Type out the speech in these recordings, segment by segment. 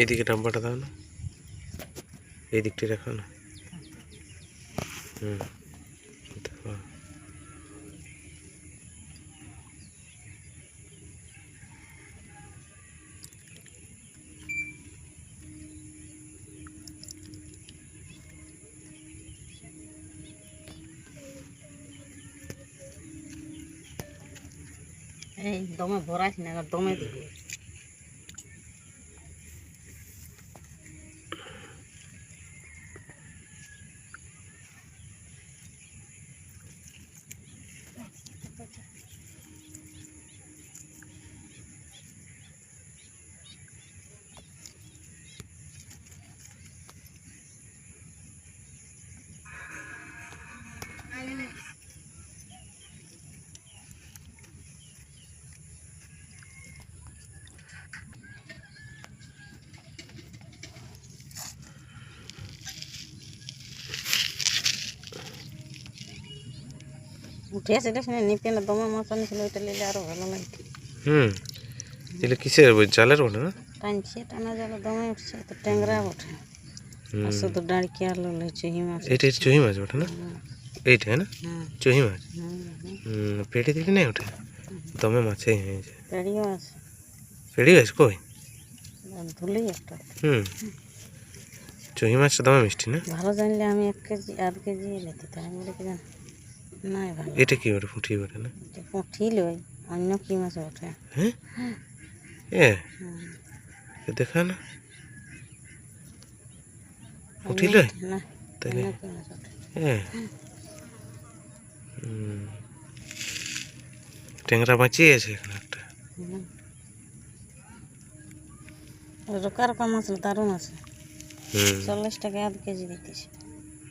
এইদিকে ডাব্বাটা দাও না। এই দিকটি রাখো না। হুম। এই দমে ভরাইস না দমে দিবি। উঠে আসে শুনে নিপে না দমে মাছ আনিছিল ওইটা নিলে আরও ভালো লাগতো হুম এগুলো কিসের ওই জালের ওটা না টানছে টানা জলে দমে উঠছে তো ট্যাংরা ওঠে হুম। আর শুধু ডাঁড়কি আলু লইছে হিমাস এইটা হচ্ছে চুহি মাছ ওটা না এইটা হ্যাঁ না হুম চুহি মাছ হুম হুম হুম পেটে দিকে নেই ওঠে দমে মাছেই হয়েছে পেড়িও আছে পেড়ি গেছে কই আর ধুলেই একটা হুম চুহি মাছটা দমে মিষ্টি না ভালো জানলে আমি এক কেজি আধ কেজি এলে দিতে আমি বলে কি জান নাই ভালো এটা কি ওটা ফুটি ওঠে না? পুঁঠি লই অন্য কি মাছ ওঠে হ্যাঁ? এ দেখা না। পুঁটি লয় না তাহলে হুম। ট্যাংরা বাঁচিয়ে আছে এখানে একটা। রোকা রোকা মাছ দারুণ আছে। হুম। চল্লিশ টাকা আধ কেজি দিতেছে।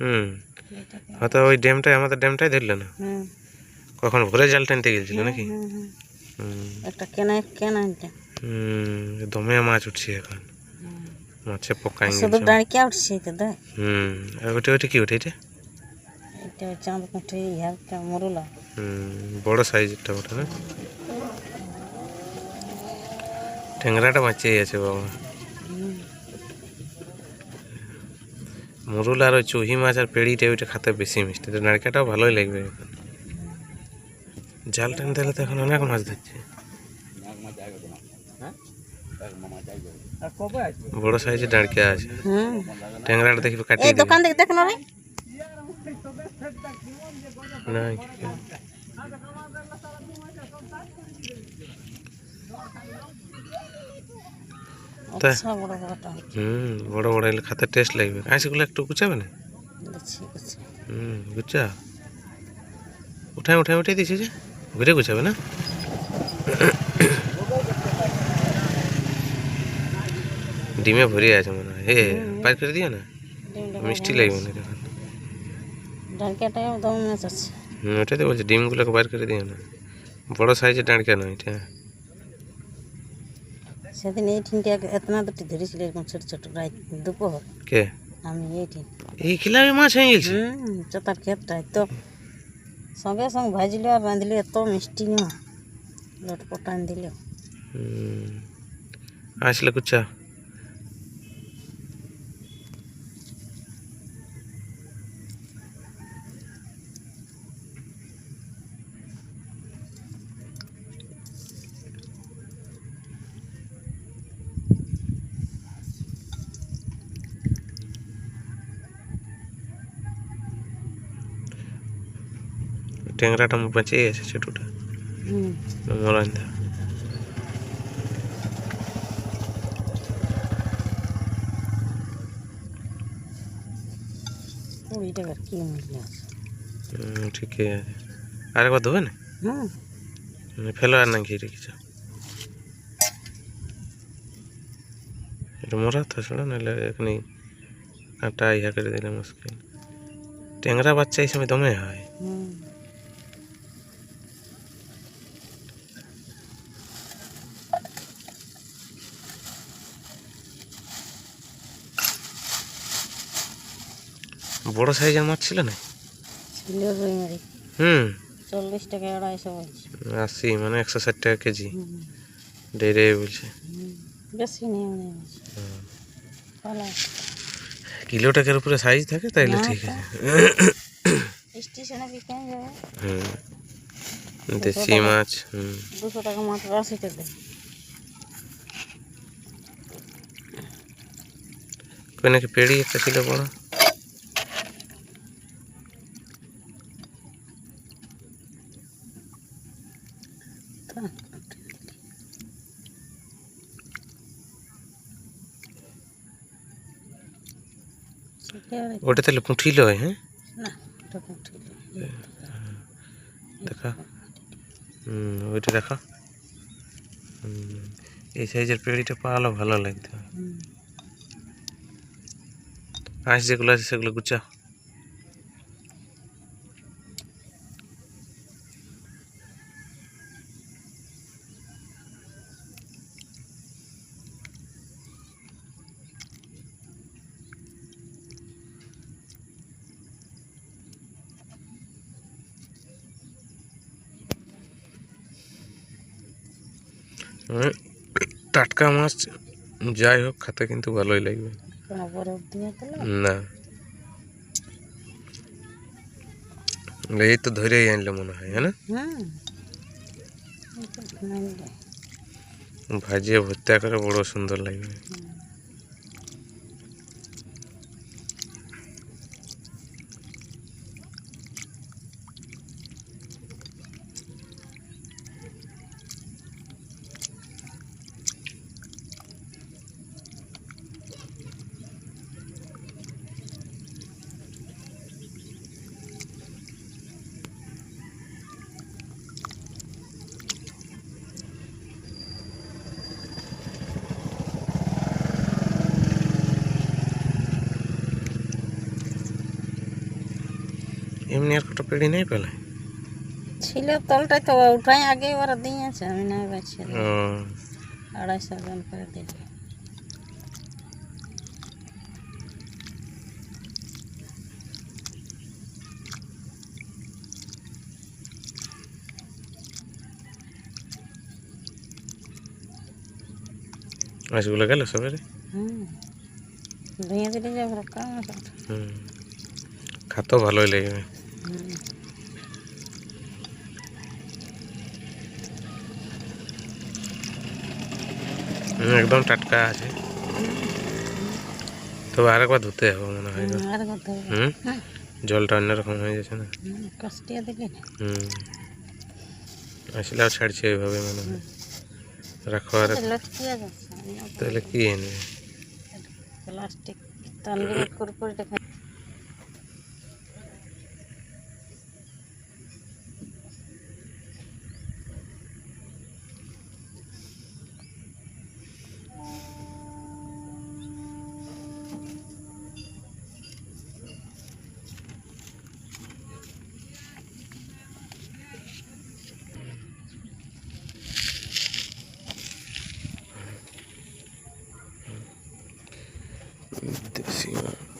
হুম। হয়তো ওই ড্যামটাই আমাদের ড্যামটাই ধরলো না? হুম কখন ভোরে জাল টানতে গেছিল নাকি? হুম হুম। একটা কেনা কেনা দমে মাছ উঠছে এখন। মাছে পোকা শুধু উঠছে তো হুম ওটা ওটা কি ওটা এটা? এটা চাঁদ কুঠি ইহাটা মরুলা। হুম বড় সাইজেরটা ওটা না? ট্যাংরাটা বাঁচিয়ে আছে বাবা হুম মুরুল আর ওই চুহি মাছ আর পেড়িটা ওইটা খেতে বেশি মিষ্টি। তো নারকেলটাও ভালোই লাগবে এখন। জাল টানতে হলে তো এখন অনেক মাছ ধরছে। বড় সাইজের ডাঁড়কে আছে। ট্যাংরাটা দেখবি কাটিয়ে দোকান থেকে দেখ না না আচ্ছা হুম বড় বড় এলে খাতে টেস্ট লাগবে। আঁশগুলো একটু গুছাবে না? হুম গুছা। উঠায় উঠায় উঠে দিছে যে। ঘুরে গুছাবে না? ডিমে ভরে আছে মনে হয়। হে পার করে দিও না? মিষ্টি লাগবে না তখন। ডাঁড়কিটাও দম মাছ আছে। হুম ওটাই তো বলছি ডিমগুলোকে বার করে দিও না। বড় সাইজের ডাঁড়কা নয় এটা। সেদিন এই ঠিনটা এতনা দুটি ধরেছিল এরকম ছোট ছোট রাত দুপুর কে? আমি এই ঠিন এই খিলাবে মাছ হয়ে গেছে? চতার ক্ষেতটায় তো। সঙ্গে সঙ্গে ভাজিল আর রাঁধিল এত মিষ্টি না লটপটান দিল আসলে কুচা ট্যাংরাটা মুখ বাঁচিয়ে গেছে ছোটটা। কুড়ি টাকার কি মূল্য আছে? ঠিকই আছে। আরেকবার মানে ফেলো আর না এটা মরা তো ছোড়ো নাহলে এখানে কাঁটা ইহা করে দিলে মুশকিল ট্যাংরা বাচ্চা এই সময় দমে হয় হুম বড় সাইজের মাছ ছিল না? ছিল রুই মারি হুম। চল্লিশ টাকা আড়াইশো বলছি। আশি মানে একশো ষাট টাকা কেজি। ডেরে বলছে। বেশি নেই আছে। কিলোটাকের উপরে সাইজ থাকে তাইলে ঠিক আছে। স্টেশনে বিকেন যাবে। হুম। দেশি মাছ হুম। দুশো টাকা মাত্র দেয় কই নাকি পেড়ি একটা ছিল বড়? ওটা তাহলে পুঁঠিল লয় হ্যাঁ? পুঁটি নেই। দেখা। হুম ওইটা দেখা। এই সাইজের পেড়িটা পাওয়ালো ভালো লাগতো। আস আঁশ যেগুলো আছে সেগুলো গুচা টাটকা মাছ যাই হোক খেতে কিন্তু ভালোই লাগবে। না? এই তো ধরেই আনলো মনে হয় হ্যাঁ ভাজিয়ে ভর্তা করে বড় সুন্দর লাগবে। এমনি আর কটা পেড়ি নেই পেলে ছিল তলটাই তো উঠাই আগে ওরা দিয়েছে আমি নাই পাচ্ছি ও আড়াইশো গ্রাম করে দিল মাছগুলো গেল সবাই হুম ধুয়ে দিলে যাব কাম আছে হুম খাতেও ভালোই লাগবে হুম হুম, একদম টাটকা আছে। তবে আরেকবার ধুতে হবে মনে হয় হুম হুম? জলটা অন্যরকম হয়ে যাচ্ছে না? হুম আসলে আর ছাড়ছে এইভাবে মনে হয়। রাখো আর তাহলে কি এনে? Plastic intención.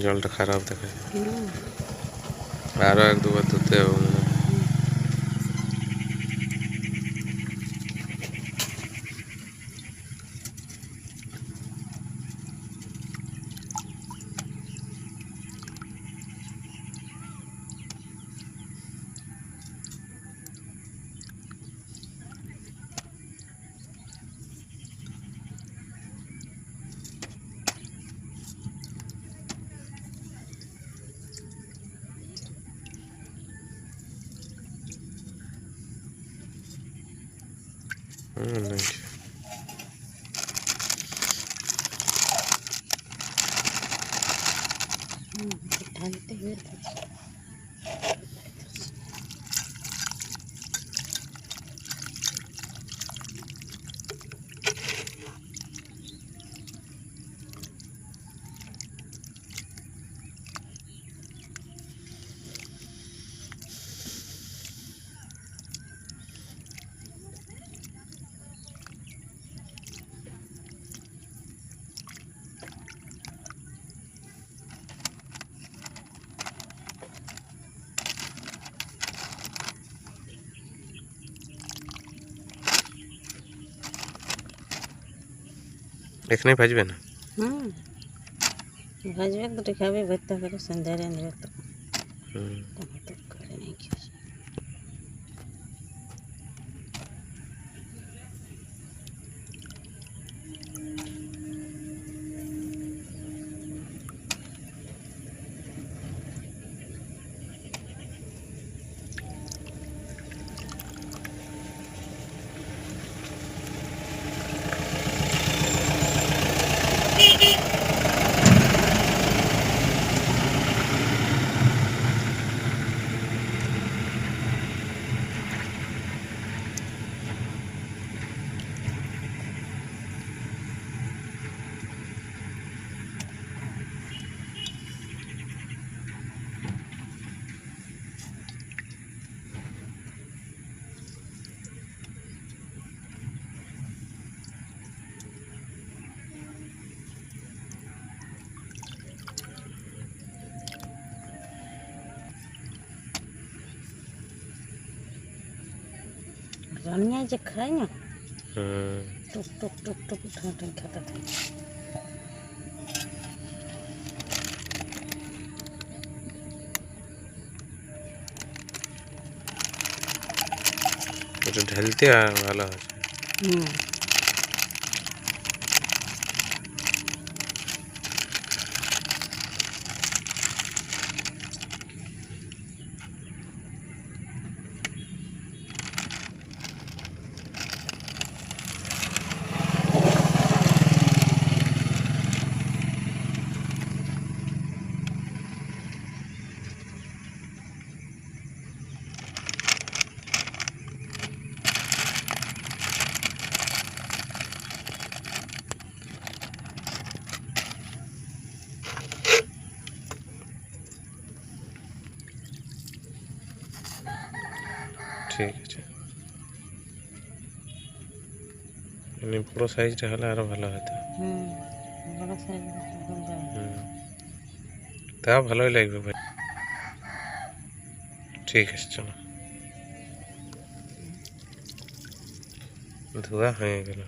জলটা খারাপ দেখা। যায় আরও এক দুবার ধুতে হবে। মনে হয়। হুম নিয়েছি হুম, ঢালতে গিয়ে তো- এখানেই ভাজবে না হুম ভাজবে দুটো খাবে ভর্তা করে সন্ধ্যায় রাঁধবে তো হুম রানিয়া যে খায় না? টুক টুক টুক টুক ঠাঁটে খেতে থাকে। ঢালতে ভালো আছে হুম। ঠিক আছে। মানে বড়ো সাইজটা হলে আরও ভালো হতো। তা ভালোই লাগবে ভাই। ঠিক আছে চলো। ধোয়া হয়ে গেল।